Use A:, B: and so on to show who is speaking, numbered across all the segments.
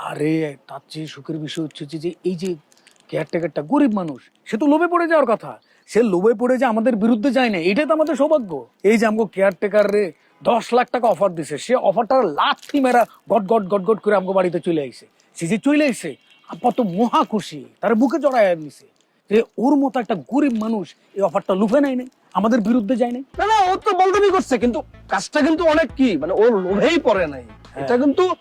A: আরে তার চেয়ে সুখের বিষয় হচ্ছে যে- এই যে কেয়ারটেকারটা গরিব মানুষ সে তো লোভে পড়ে যাওয়ার কথা। সে লোভে পড়ে যে আমাদের বিরুদ্ধে যায় না এটাই তো আমাদের সৌভাগ্য। এই যে আমাকে কেয়ারটেকার রে দশ লাখ টাকা অফার দিছে সে অফারটা লাথি মেরা গট গট গট গট করে আমাকে বাড়িতে চলে আইছে। সে যে চলে আইছে আপা তো মহা খুশি তার বুকে জড়ায় নিছে যে ওর মতো একটা গরিব মানুষ এই অফারটা লুফে নেয় নাই আমাদের বিরুদ্ধে যায় নাই।
B: না না ও তো বলতেমি করছে কিন্তু কাজটা কিন্তু অনেক কি মানে ওর লোভেই পড়ে নাই। এটা কিন্তু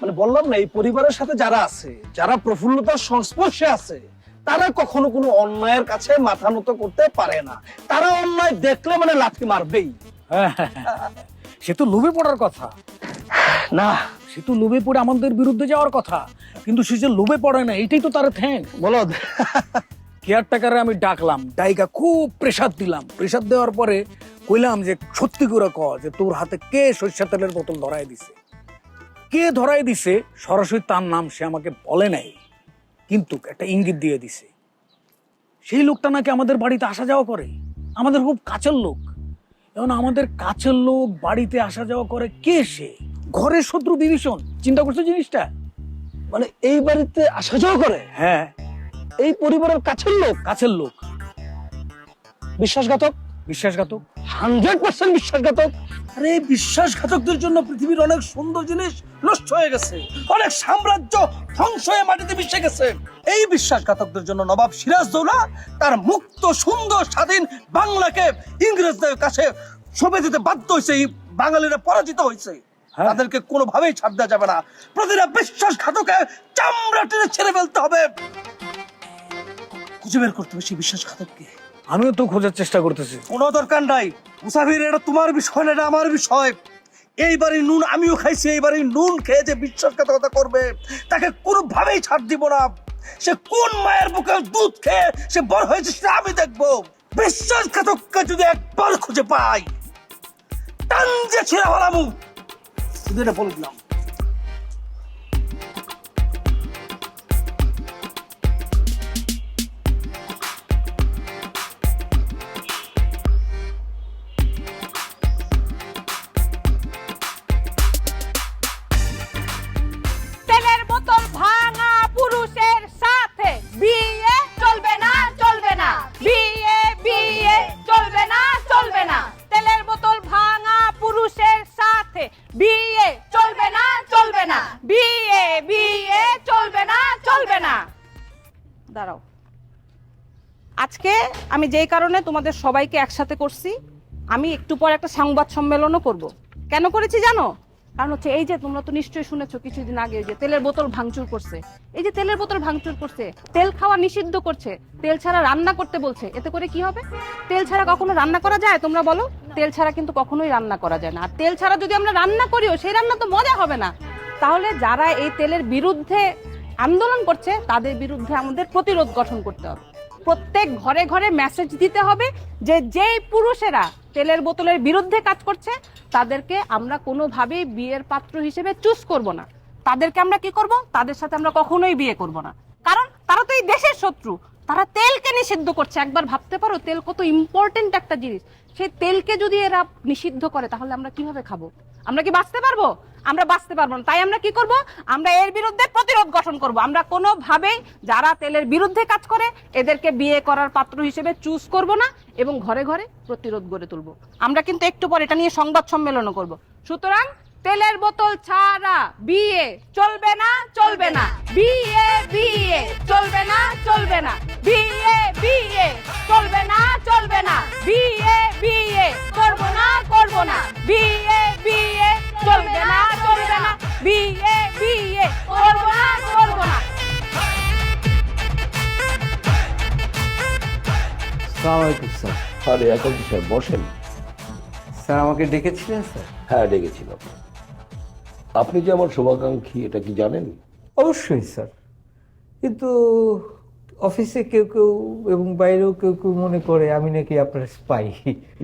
B: মানে বললাম না এই পরিবারের সাথে যারা আছে যারা প্রফুল্লতার সংস্পর্শে আছে তারা কখনো কোনো অন্যায়ের কাছে মাথা নত করতে পারে না। তারা অন্যায় দেখলে মানে লাথি মারবেই।
A: হ্যাঁ, সে তো লোভে পড়ার কথা।
B: না।
A: সে তো লোভে পড়ে আমাদের বিরুদ্ধে যাওয়ার কথা। কিন্তু সে যে লোভে পড়ে না এটাই তো তার থ্যাং
B: বলো।
A: কেয়ারটেকারে আমি ডাকলাম ডাইকা খুব প্রেসার দিলাম। প্রেসার দেওয়ার পরে কইলাম যে সত্যি করে ক যে তোর হাতে কে সরিষা তেলের বোতল ধরাই দিছে? কে ধরাই দিছে সরাসরি তার নাম সে আমাকে বলে নাই কিন্তু একটা ইঙ্গিত দিয়ে দিছে। সেই লোকটা নাকি আমাদের বাড়িতে আসা যাওয়া করে? আমাদের খুব কাছের লোক। এখন আমাদের কাছের লোক বাড়িতে আসা যাওয়া করে কে সে? ঘরের শত্রু বিভীষণ চিন্তা করছ জিনিসটা?
B: মানে এই বাড়িতে আসা যাওয়া করে?
A: হ্যাঁ।
B: এই পরিবারের কাছের লোক?
A: কাছের লোক।
B: বিশ্বাসঘাতক?
A: বিশ্বাসঘাতক।
B: হান্ড্রেড পার্সেন্ট বিশ্বাসঘাতক?
C: আরে এই বিশ্বাসঘাতকদের জন্য পৃথিবীর অনেক সুন্দর জিনিস নষ্ট হয়ে গেছে। অনেক সাম্রাজ্য ধ্বংস হয়ে মাটিতে মিশে গেছে। এই বিশ্বাসঘাতকদের জন্য নবাব সিরাজদৌলা তার মুক্ত সুন্দর স্বাধীন বাংলাকে ইংরেজদের কাছে সঁপে দিতে বাধ্য হয়েছে। এই বাঙালিরা পরাজিত হয়েছে।
A: হ্যাঁ।
C: তাদেরকে কোনোভাবেই ছাড় দেওয়া যাবে না। প্রতিটা বিশ্বাসঘাতকে চামড়া টেনে ছেড়ে ফেলতে হবে। খুঁজে বের করতে হবে সেই বিশ্বাসঘাতককে।
A: আমিও তো খোঁজার চেষ্টা করতেছি।
C: কোনো দরকার নাই। মুসাফির, এটা তোমার বিষয় না, এটা আমার বিষয়। এইবারই নুন আমিও খাইছি, এইবারই নুন খেয়ে যে বিশ্বাসঘাতকতা করবে, তাকে কোনোভাবেই ছাড় দিব না। সে কোন মায়ের বুকে দুধ খেয়ে সে বড় হয়েছে সেটা আমি দেখব। বিশ্বাসঘাতককে যদি একবার খুঁজে পাই, টান যে ছিঁড়ে হলাম, শুধু এটা বলে
D: তেলের বোতল ভাঙা পুরুষের সাথে। বিয়ে চলবে না চলবে না। বিয়ে বিয়ে চলবে না চলবে না। তেলের বোতল ভাঙা পুরুষের সাথে। বিয়ে চলবে না চলবে না। বিয়ে বিয়ে চলবে না চলবে না। দাঁড়াও। আজকে আমি যেই কারণে তোমাদের সবাইকে একসাথে করছি, আমি একটু পর একটা সংবাদ সম্মেলনও করব। কেন করেছি জানো? কারণ হচ্ছে এই যে তোমরা তো নিশ্চয়ই শুনেছো কিছুদিন আগে যে তেলের বোতল ভাঙচুর করছে। এই যে তেলের বোতল ভাঙচুর করছে, তেল খাওয়া নিষিদ্ধ করছে, তেল ছাড়া রান্না করতে বলছে, এতে করে কি হবে? তেল ছাড়া কখনো রান্না করা যায় তোমরা বলো? তেল ছাড়া কিন্তু কখনোই রান্না করা যায় না। আর তেল ছাড়া যদি আমরা রান্না করিও, সেই রান্না তো মজা হবে না। তাহলে যারা এই তেলের বিরুদ্ধে আন্দোলন করছে, তাদের বিরুদ্ধে আমাদের প্রতিরোধ গঠন করতে হবে। প্রত্যেক ঘরে ঘরে মেসেজ দিতে হবে যে যেই পুরুষেরা তেলের বোতলের বিরুদ্ধে কাজ করছে, তাদেরকে আমরা কোনোভাবেই বিয়ের পাত্র হিসেবে চুজ করব না। তাদেরকে আমরা কি করব? তাদের সাথে আমরা কখনোই বিয়ে করব না। কারণ তারা তো এই দেশের শত্রু। তারা তেলকে নিষিদ্ধ করছে। একবার ভাবতে পারো, তেল কত ইম্পর্টেন্ট একটা জিনিস। সেই তেলকে যদি এরা নিষিদ্ধ করে, তাহলে আমরা কীভাবে খাব? আমরা কি বাঁচতে পারব? আমরা বাঁচতে পারব না। তাই আমরা কি করব? আমরা এর বিরুদ্ধে প্রতিরোধ গঠন করব। আমরা কোনোভাবেই যারা তেলের বিরুদ্ধে কাজ করে, এদেরকে বিয়ে করার পাত্র হিসেবে চুজ করব না এবং ঘরে ঘরে প্রতিরোধ গড়ে তুলব। আমরা কিন্তু একটু পর এটা নিয়ে সংবাদ সম্মেলনও করব। সুতরাং তেলের বোতল ছাড়া বিয়ে চলবে না চলবে না। বিয়ে বিয়ে চলবে না চলবে না। বিয়ে বিয়ে চলবে না চলবে না। বিয়ে বিয়ে করব না করব না। বিয়ে বিয়ে চলবে না চলবে না। বিয়ে বিয়ে করব না করব না।
E: সালামালাইকুম স্যার।
F: আরে এখন স্যার বসেন।
E: স্যার আমাকে ডেকেছিলেন স্যার?
F: হ্যাঁ ডেকেছিলাম আপনি যে আমার শুভাকাঙ্ক্ষী এটা কি জানেন?
E: অবশ্যই স্যার। কিন্তু অফিসে কেউ কেউ এবং বাইরেও কেউ কেউ মনে করে আমি নাকি আপনার স্পাই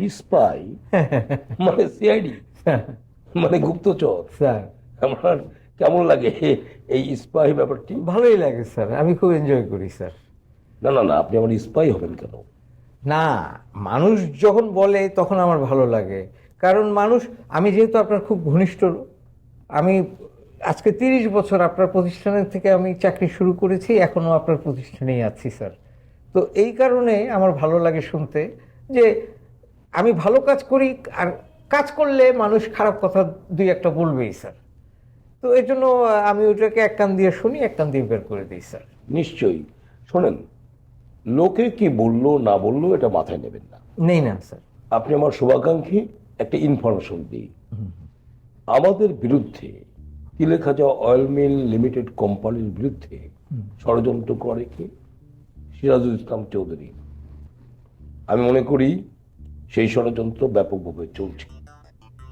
F: স্পাই মানে সিআইডি মানে গুপ্তচর?
E: স্যার।
F: আমার কেমন লাগে এই স্পাই ব্যাপারটি?
E: ভালোই লাগে স্যার। আমি খুব এনজয় করি স্যার।
F: না না না আপনি আমার স্পাই হবেন কেন?
E: না মানুষ যখন বলে তখন আমার ভালো লাগে। কারণ মানুষ আমি যেহেতু আপনার খুব ঘনিষ্ঠ আমি আজকে তিরিশ বছর আপনার প্রতিষ্ঠানের থেকে আমি চাকরি শুরু করেছি এখনও আপনার প্রতিষ্ঠানেই আছি স্যার। তো এই কারণে আমার ভালো লাগে শুনতে যে আমি ভালো কাজ করি আর কাজ করলে মানুষ খারাপ কথা দুই একটা বলবেই স্যার। তো এই জন্য আমি ওইটাকে এক কান দিয়ে শুনি এক কান দিয়ে বের করে দিই স্যার।
F: নিশ্চয়ই। শোনেন লোকে কি বলল না বলল এটা মাথায় নেবেন না।
E: নেই না স্যার।
F: আপনি আমার শুভাকাঙ্ক্ষী একটা ইনফরমেশন দিই। আমাদের বিরুদ্ধে তিলেখাজা অয়েল মিল লিমিটেড কোম্পানির বিরুদ্ধে ষড়যন্ত্র করে কি? সিরাজুল ইসলাম চৌধুরী। আমি মনে করি সেই ষড়যন্ত্র ব্যাপকভাবে চলছে।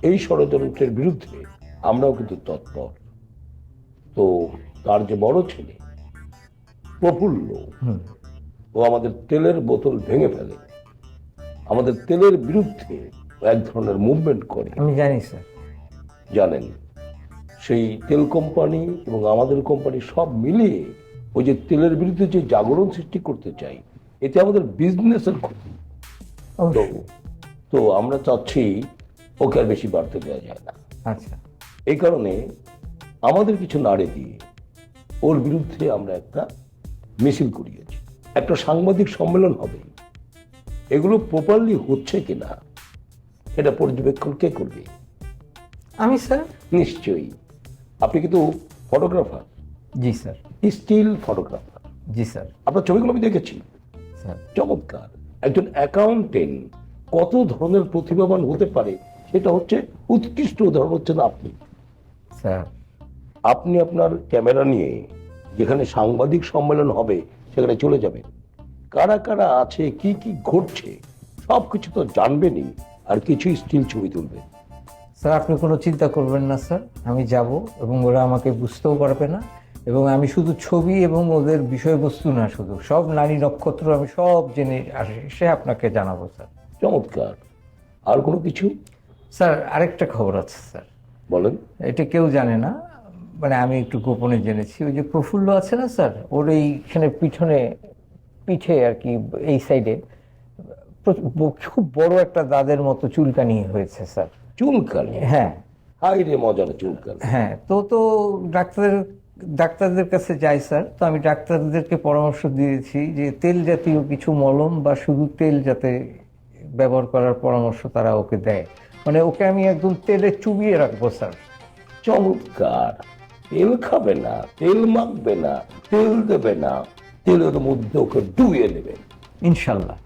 F: এই ষড়যন্ত্রের বিরুদ্ধে আমরাও কিন্তু তৎপর। তো তার যে বড় ছেলে প্রফুল্ল ও আমাদের তেলের বোতল ভেঙে ফেলে। আমাদের তেলের বিরুদ্ধে এক ধরনের মুভমেন্ট করে।
E: আমি জানি স্যার
F: জানেন। সেই তেল কোম্পানি এবং আমাদের কোম্পানি সব মিলিয়ে ওই যে তেলের বিরুদ্ধে যে জাগরণ সৃষ্টি করতে চাই এতে আমাদের বিজনেসের ক্ষতি। তো আমরা চাচ্ছি ওকে আর বেশি বাড়তে দেওয়া যায় না।
E: আচ্ছা।
F: এই কারণে আমাদের কিছু নাড়ে দিয়ে ওর বিরুদ্ধে আমরা একটা মিছিল করিয়েছি। একটা সাংবাদিক সম্মেলন হবে। এগুলো প্রপারলি হচ্ছে কিনা এটা পর্যবেক্ষণ কে করবে?
E: আমি স্যার।
F: নিশ্চয়ই। আপনি কিন্তু ফটোগ্রাফার।
E: জি স্যার।
F: Still photographer.
E: জি স্যার।
F: আপনার ছবিগুলো আমি দেখেছি।
E: স্যার।
F: চমৎকার। একজন অ্যাকাউন্টেন্ট কত ধরনের প্রতিভাবান হতে পারে সেটা হচ্ছে উৎকৃষ্ট উদাহরণ হচ্ছেন আপনি।
E: স্যার।
F: আপনি আপনার ক্যামেরা নিয়ে যেখানে সাংবাদিক সম্মেলন হবে সেখানে চলে যাবেন। কারা কারা আছে কি কি ঘটছে সব কিছু তো জানবেনই আর কিছুই স্টিল ছবি তুলবেন।
E: স্যার আপনি কোনো চিন্তা করবেন না স্যার। আমি যাব এবং ওরা আমাকে বুঝতেও পারবে না এবং আমি শুধু ছবি এবং ওদের বিষয়বস্তু না শুধু সব নারী নক্ষত্র আমি সব জেনে আসে সে আপনাকে জানাব স্যার।
F: চমৎকার। আর কোনো কিছু?
E: স্যার আরেকটা খবর আছে স্যার।
F: বলেন।
E: এটা কেউ জানে না। মানে আমি একটু গোপনে জেনেছি। ওই যে প্রফুল্ল আছে না স্যার? ওর এইখানে পিছনে পিঠে আর কি এই সাইডে খুব বড় একটা দাদের মতো চুলকানি হয়েছে স্যার।
F: চুলকানি।
E: হ্যাঁ।
F: হাই রে মজার চুলকানি।
E: হ্যাঁ তো তো ডাক্তার ডাক্তারদের কাছে যাই স্যার তো আমি ডাক্তারদেরকে পরামর্শ দিয়েছি যে তেল জাতীয় কিছু মলম বা শুধু তেল যাতে ব্যবহার করার পরামর্শ তারা ওকে দেয়। মানে ওকে আমি একদম তেলে চুবিয়ে রাখব স্যার।
F: চমৎকার। তেল খাবে না তেল মাখবে না তেল দেবে না তেলের মধ্যে ওকে ডুবিয়ে দেবেন
E: ইনশাল্লাহ।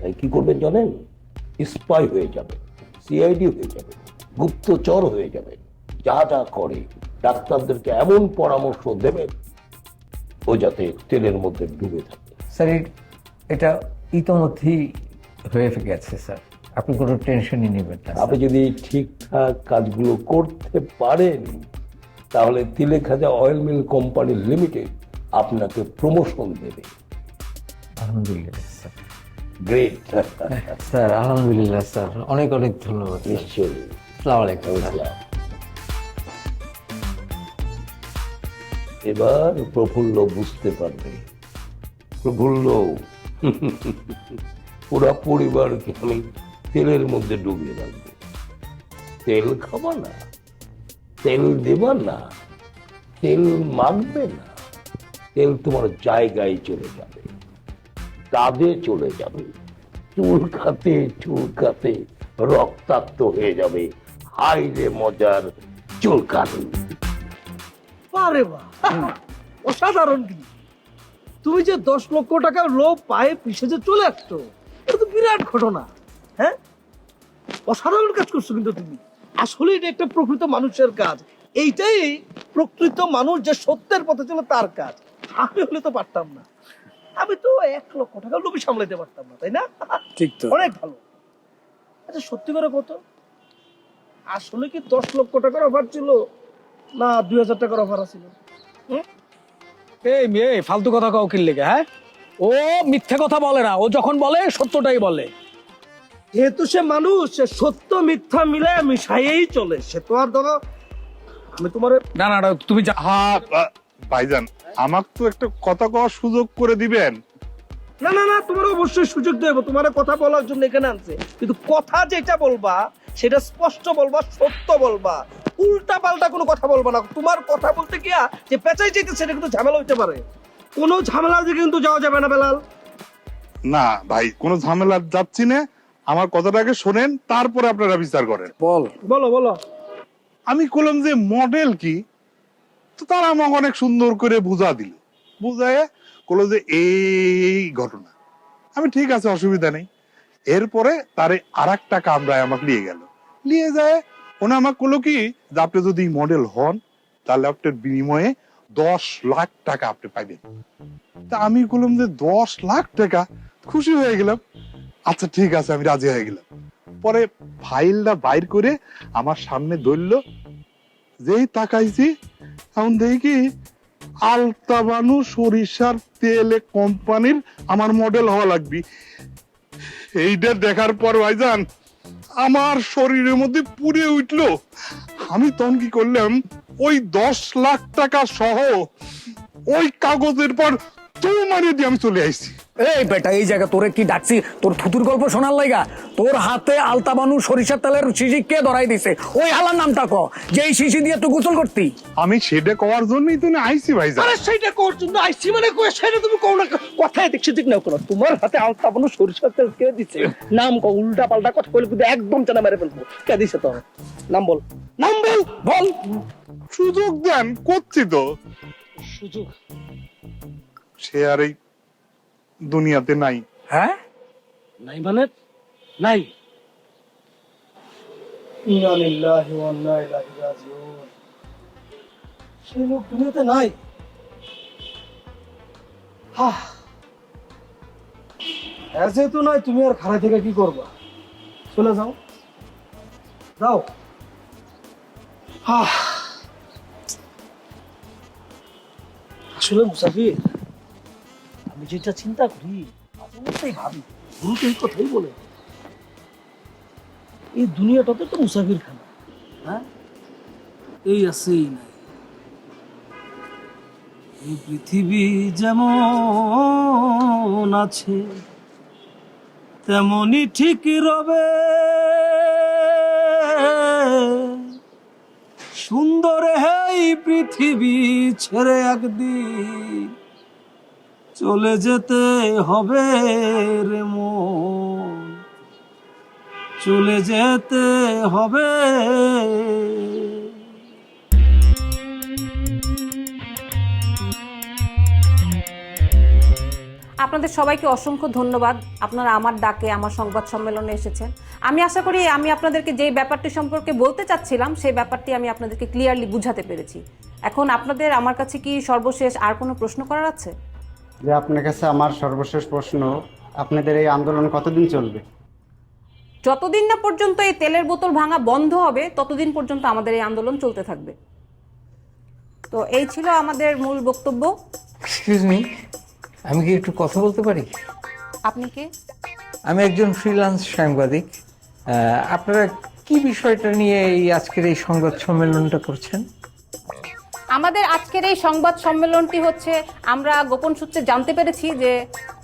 F: তাই কি করবেন জানেন? স্পাই হয়ে যাবে। সিআইডি হয়ে যাবে গুপ্তচর হয়ে যাবে যা যা করে ডাক্তারদেরকে এমন পরামর্শ দেবেন ও যাতে তেলের মধ্যে ডুবে থাকে।
E: স্যার এটা ইতোমধ্যেই হয়ে গেছে স্যার। আপনি কোনো টেনশনই নেবেন না
F: আপনি যদি ঠিকঠাক কাজগুলো করতে পারেন তাহলে তিলে খাজা অয়েল মিল কোম্পানি লিমিটেড আপনাকে প্রমোশন দেবে।
E: আলহামদুলিল্লাহ স্যার।
F: গ্রেট
E: স্যার আলহামদুলিল্লাহ স্যার। অনেক অনেক ধন্যবাদ
F: নিশ্চয়ই।
E: আসসালামু আলাইকুম
F: এবার প্রফুল্ল বুঝতে পারবে। প্রফুল্ল পুরা পরিবারকে আমি তেলের মধ্যে ডুবিয়ে রাখব। তেল খাবা না তেল দেবা না তেল মাখবে না তেল তোমার জায়গায় চলে যাবে। কাঁধে চলে যাবে। চুল খাতে চুল খাতে রক্তাক্ত হয়ে যাবে। হাই রে মজার চুলকানি।
C: বাহ অসাধারণ কিন্তু। তুমি যে দশ লক্ষ টাকা লোভ পায়ে পিছে যে চলে আসছো, এটা তো বিরাট ঘটনা হ্যাঁ? অসাধারণ কাজ করছ কিন্তু তুমি। আসলে এটা একটা প্রকৃত মানুষের কাজ। এইটাই প্রকৃত মানুষ যে সত্যের পথে চলে তার কাজ। আমি হলে তো পারতাম না। আমি তো এক লক্ষ টাকা লোভই সামলাইতে পারতাম না তাই না?
A: ঠিক তো।
C: অনেক ভালো। আচ্ছা সত্যি করে কত? আসলে কি দশ লক্ষ টাকার অফার ছিল? না দুই হাজার টাকার অফার আছিল
A: এই মেয়ে ফালতু কথা কাউ কিনলে হ্যাঁ? ও মিথ্যে কথা বলে না ও যখন বলে সত্যটাই বলে।
C: যেহেতু সে মানুষ সে সত্য মিথ্যা মিলে মিশাইয়েই চলে। সে তো আর ধরো আমি তোমার
A: না না তুমি যা
G: হ্যাঁ ভাইজান আমাকে তো একটা কথা কওয়ার সুযোগ করে দিবেন।
C: না না না তোমার অবশ্যই সুযোগ দেবো। তোমার কথা বলার জন্য এখানে আনছে। কিন্তু কথা যেটা বলবা সেটা স্পষ্ট বলবা সত্য বলবা। উল্টা পাল্টা কোনো কথা বলবা না। তোমার কথা বলতে গিয়া যে পেঁচাই যেতে সেটা কিন্তু ঝামেলা হইতে পারে। কোনো ঝামেলা দিকে কিন্তু যাওয়া যাবে না বেলাল।
G: না ভাই কোনো ঝামেলা যাচ্ছি না। আমার কথাটাকে শোনেন তারপরে আপনারা বিচার করেন।
A: বল।
C: বলো বলো।
G: আমি বললাম যে মডেল কি? তো তারা আমাকে অনেক সুন্দর করে বুঝা দিল। বুঝায় বলল যে এই ঘটনা। আমি ঠিক আছে, অসুবিধা নেই। এরপরে তারে আর একটা কামরায় আমাকে নিয়ে গেল। নিয়ে যায় ওনা আমাকে বলল কি, যে আপনি যদি মডেল হন, তাহলে আপনার বিনিময়ে দশ লাখ টাকা আপনি পাইবেন। তা আমি বললাম যে দশ লাখ টাকা? খুশি হয়ে গেলাম। আচ্ছা ঠিক আছে, আমি রাজি হয়ে গেলাম। পরে ফাইলটা বাইর করে আমার সামনে ধরল। যেই তাকাইছি এখন দেখি আলতাবানু সরিষার তেলে কোম্পানির আমার মডেল হওয়া লাগবে। এইটা দেখার পর ভাইজান, আমার শরীরের মধ্যে পুড়ে উঠল। আমি তখন কি করলাম, ওই দশ লাখ টাকা সহ ওই কাগজের পর তো মারিয়ে দিয়ে আমি চলে আসছি
A: এই বেটা এই জায়গা তোরে কি ডাকছি? তোর থুতুর গল্প শোনার লাইগা? তোর হাতে আলতাবানু সরিষার তেলের শিশি কে ধরাই দিছে? ওই হালার নামটা ক যে এই শিশি দিয়ে তুই গোসল করতি?
G: আমি সেটা কওয়ার জন্যই তো না আইছি ভাইজান
C: আরে সেইটা কর জন্য আইসি মানে কই সেটা তুমি কোন? কথায় দেখছি ঠিক না কোনো? তোমার হাতে আলতা বানো সরিষার তেল কে দিছে? নাম কো উল্টা পাল্টা কথা কইলে কিন্তু একদম জানা মেরে ফেলব। কে দিছে তোর? নাম বল। নাম বল। বল।
G: সুযোগ দেন করছি তো।
C: সুযোগ।
G: সে আর এই দুনিয়াতে নাই।
A: হ্যাঁ?
C: নাই মানে? নাই। সেই লোক দুনিয়াতে নাই। যেহেতু নাই তুমি আর খাড়া থেকে কি করবা? চলে যাও। যাও। আসলে মুসাফির আমি যেটা চিন্তা করি মধ্যেই ভাবি। গুরু তো এই কথাই বলে। এই দুনিয়াটাতে তো মুসাফির খানা। হ্যাঁ? এই আছে এই নাই। এই পৃথিবী যেমন আছে তেমনই ঠিক রবে। সুন্দর এই পৃথিবী ছেড়ে একদিন চলে যেতে হবে রে মন। চলে যেতে হবে।
D: আপনাদের সবাইকে অসংখ্য ধন্যবাদ। আপনারা আমার ডাকে আমার সংবাদ সম্মেলনে এসেছেন। আমি আশা করি আমি আপনাদেরকে যেই ব্যাপারটি সম্পর্কে বলতে চাচ্ছিলাম, সেই ব্যাপারটি আমি আপনাদেরকে ক্লিয়ারলি বুঝাতে পেরেছি। এখন আপনাদের আমার কাছে কি সর্বশেষ আর কোনো প্রশ্ন করার আছে?
H: যে আপনার কাছে আমার সর্বশেষ প্রশ্ন আপনাদের এই আন্দোলন কতদিন চলবে?
D: যতদিন না পর্যন্ত এই তেলের বোতল ভাঙা বন্ধ হবে ততদিন পর্যন্ত আমাদের এই আন্দোলন চলতে থাকবে। তো এই ছিল আমাদের মূল বক্তব্য।
E: এক্সকিউজ মি আমি কি একটু কথা বলতে পারি?
D: আপনি কে?
E: আমি একজন ফ্রিল্যান্স সাংবাদিক। আপনারা কি বিষয়টা নিয়ে এই আজকের এই সংবাদ সম্মেলনটা করছেন?
D: আমাদের আজকের এই সংবাদ সম্মেলনটি হচ্ছে, আমরা গোপন সূত্রে জানতে পেরেছি যে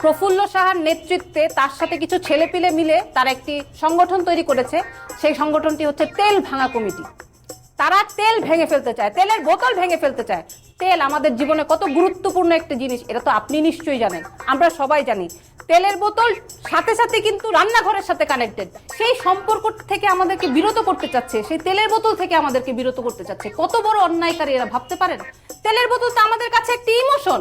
D: প্রফুল্ল সাহার নেতৃত্বে তার সাথে কিছু ছেলেপিলে মিলে তারা একটি সংগঠন তৈরি করেছে। সেই সংগঠনটি হচ্ছে তেল ভাঙা কমিটি। তারা তেল ভেঙে ফেলতে চায়, তেলের বোতল ভেঙে ফেলতে চায়। তেল আমাদের জীবনে কত গুরুত্বপূর্ণ একটা জিনিস, এটা তো আপনি নিশ্চয়ই জানেন, আমরা সবাই জানি। তেলের বোতল সাথে সাথে কিন্তু রান্নাঘরের সাথে কানেক্টেড সেই সম্পর্ক থেকে আমাদেরকে বিরত করতে চাচ্ছে, সেই তেলের বোতল থেকে আমাদেরকে বিরত করতে চাচ্ছে। কত বড় অন্যায়কারী এরা ভাবতে পারেন? তেলের বোতল তো আমাদের কাছে একটি ইমোশন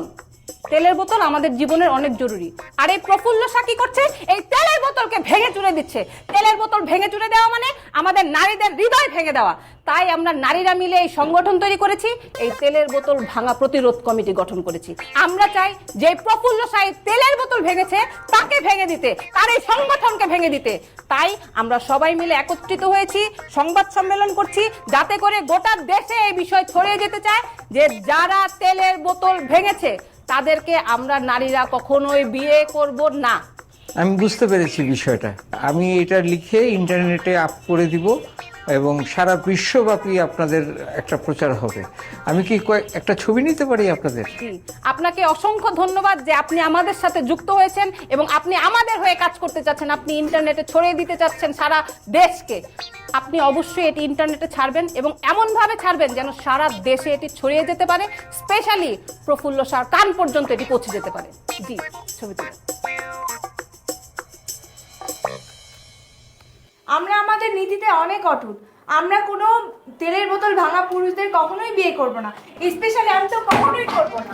D: তেলের বোতল আমাদের জীবনের অনেক জরুরি। আর এই প্রফুল্ল শাহ কি করছে? এই তেলের বোতলকে ভেঙে চুরে দিচ্ছে। তেলের বোতল ভেঙে চুরে দেওয়া মানে আমাদের নারীদের হৃদয় ভেঙে দেওয়া। তাই আমরা নারীরা মিলে এই সংগঠন তৈরি করেছি, এই তেলের বোতল ভাঙা প্রতিরোধ কমিটি গঠন করেছি। আমরা চাই যে প্রফুল্ল এই তেলের বোতল ভেঙেছে, তাকে ভেঙে দিতে, তার এই সংগঠনকে ভেঙে দিতে। তাই আমরা সবাই মিলে একত্রিত হয়েছি, সংবাদ সম্মেলন করছি, যাতে করে গোটা দেশে এই বিষয় ছড়িয়ে যেতে চায় যে যারা তেলের বোতল ভেঙেছে তাদেরকে আমরা নারীরা কখনোই বিয়ে করব না।
E: আমি বুঝতে পেরেছি বিষয়টা। আমি এটা লিখে ইন্টারনেটে আপ করে দিব। এবং সারা বিশ্বব্যাপী আপনাদের একটা প্রচার হবে। আমি কি একটা ছবি নিতে পারি আপনাদের?
D: আপনাকে অসংখ্য ধন্যবাদ যে আপনি আমাদের সাথে যুক্ত হয়েছেন এবং আপনি আমাদের হয়ে কাজ করতে চাচ্ছেন। আপনি ইন্টারনেটে ছড়িয়ে দিতে চাচ্ছেন সারা দেশকে। আপনি অবশ্যই এটি ইন্টারনেটে ছাড়বেন এবং এমনভাবে ছাড়বেন যেন সারা দেশে এটি ছড়িয়ে যেতে পারে। স্পেশালি প্রফুল্ল সার কান পর্যন্ত এটি পৌঁছে যেতে পারে। জি, ছবি তুলুন।
I: আমরা আমাদের নীতিতে অনেক অটুট। আমরা কোনো তেলের বোতল ভাঙা পুরুষদের কখনোই বিয়ে করব না। স্পেশালি আমি তো কখনোই করব না।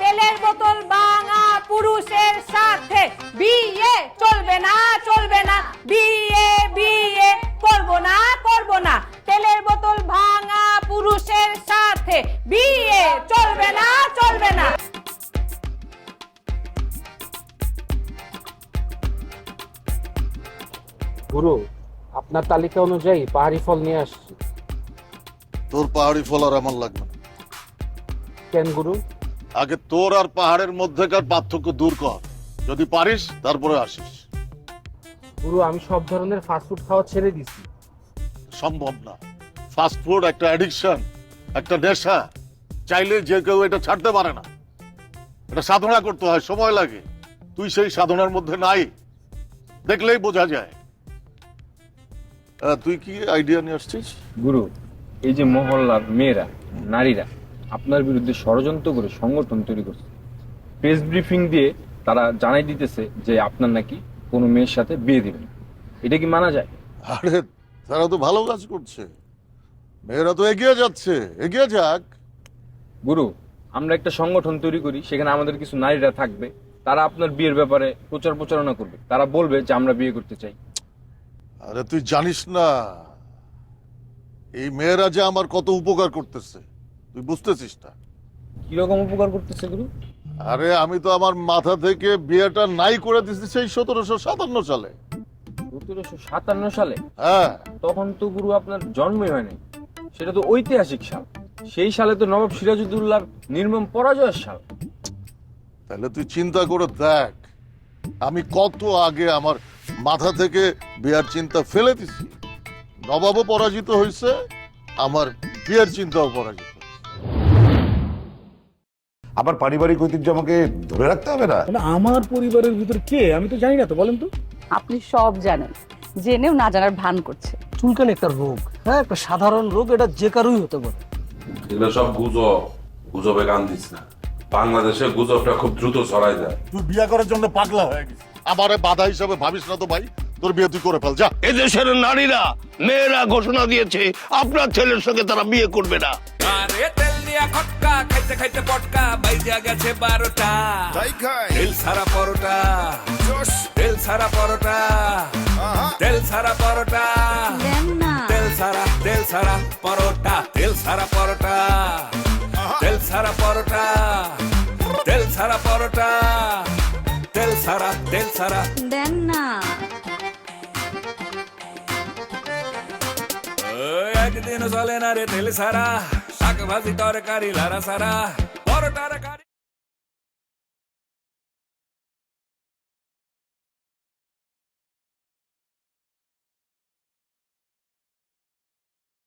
D: তেলের বোতল ভাঙা পুরুষের সাথে বিয়ে চলবে না।
J: আপনার তালিকা অনুযায়ী পাহাড়ি ফল নিয়ে আসছি।
K: তোর পাহাড়ি ফল আর আমার লাগবে না।
J: কেন গুরু?
K: আগে তোর আর পাহাড়ের মধ্যেকার পার্থক্য দূর কর। যদি পারিস তারপরে আসিস।
J: গুরু আমি সব ধরনের ফাস্টফুড খাওয়া ছেড়ে দিছি।
K: সম্ভব না। ফাস্ট ফুড একটা অ্যাডিকশন একটা নেশা। চাইলে যে কেউ এটা ছাড়তে পারে না। এটা সাধনা করতে হয় সময় লাগে। তুই সেই সাধনার মধ্যে নাই। দেখলেই বোঝা যায়। তুই কি আইডিয়া নিয়ে আসছিস?
L: গুরু এই যে মহল্লার মেয়েরা নারীরা আপনার বিরুদ্ধে ষড়যন্ত্র করে সংগঠন তৈরি করছে। প্রেস ব্রিফিং দিয়ে তারা জানাই দিতেছে যে আপনার নাকি কোনো মেয়ের সাথে বিয়ে দিবেন। এটা কি মানা যায়?
K: আরে তারা তো ভালো কাজ করছে। মেয়েরা তো এগিয়ে যাচ্ছে। এগিয়ে যাক।
L: গুরু আমরা একটা সংগঠন তৈরি করি সেখানে আমাদের কিছু নারীরা থাকবে তারা আপনার বিয়ের ব্যাপারে প্রচার প্রচারণা করবে। তারা বলবে যে আমরা বিয়ে করতে চাই।
K: আরে তুই জানিস না এই মেয়েরা যে আমার কত উপকার করতেছে তুই বুঝতেছিস না।
L: কীরকম উপকার করতেছে গুরু?
K: আরে আমি তো আমার মাথা থেকে বিয়েটা নাই করে দিচ্ছি সেই সতেরোশো সাতান্ন সালে।
L: সতেরোশো সাতান্ন সালে?
K: হ্যাঁ।
L: তখন তো গুরু আপনার জন্মই হয়নি। সেটা তো ঐতিহাসিক সাল। সেই সালে তো নবাব সিরাজউদ্দৌলার নির্মম পরাজয়ের সাল।
K: তাহলে তুই চিন্তা করে দেখ আমি কত আগে আমার মাথা থেকে বিয়ার চিন্তা ফেলে দিছি। নবাবও পরাজিত হয়েছে আমার বিয়ের চিন্তাও পরাজিত।
G: আবার পারিবারিক ঐতিহ্য আমাকে ধরে রাখতে হবে না?
A: মানে আমার পরিবারের ভিতর কে? আমি তো জানি না তো বলেন তো।
D: আপনি সব জানেন জেনেও না জানার ভান করছে।
B: চুলকানি একটা রোগ হ্যাঁ একটা সাধারণ রোগ এটা যে কারোই হতে পারে।
M: এগুলো সব গুজব গুজবে গান দিস না। বাংলাদেশে গুজবটা খুব দ্রুত ছড়াই যায়
K: তুই বিয়ে করার জন্য পাগলা হয়ে গেছিস। আমারে বাধা হিসাবে ভাবিস না তো ভাই। তোর বিয়ে তুই করে ফেল যা।
F: এদেশের নারীরা মেয়েরা ঘোষণা দিয়েছে আপনার ছেলের সঙ্গে তারা বিয়ে করবে না।
M: আরে তেল দিয়া খটকা খাইতে খাইতে পটকা বাইজা গেছে বারোটা।
K: তাই খাই।
M: তেল সারা পরোটা। তেল সারা পরোটা। তেল সারা পরোটা। তেল সারা তেল সারা পরোটা। তেল সারা পরোটা। তেল সারা পরোটা তেল সারা পরোটা তেল সারা তেল সারা
I: দেন না।
M: একদিন চলে না রে তেল সারা শাক ভাজি তরকারি লারা সারা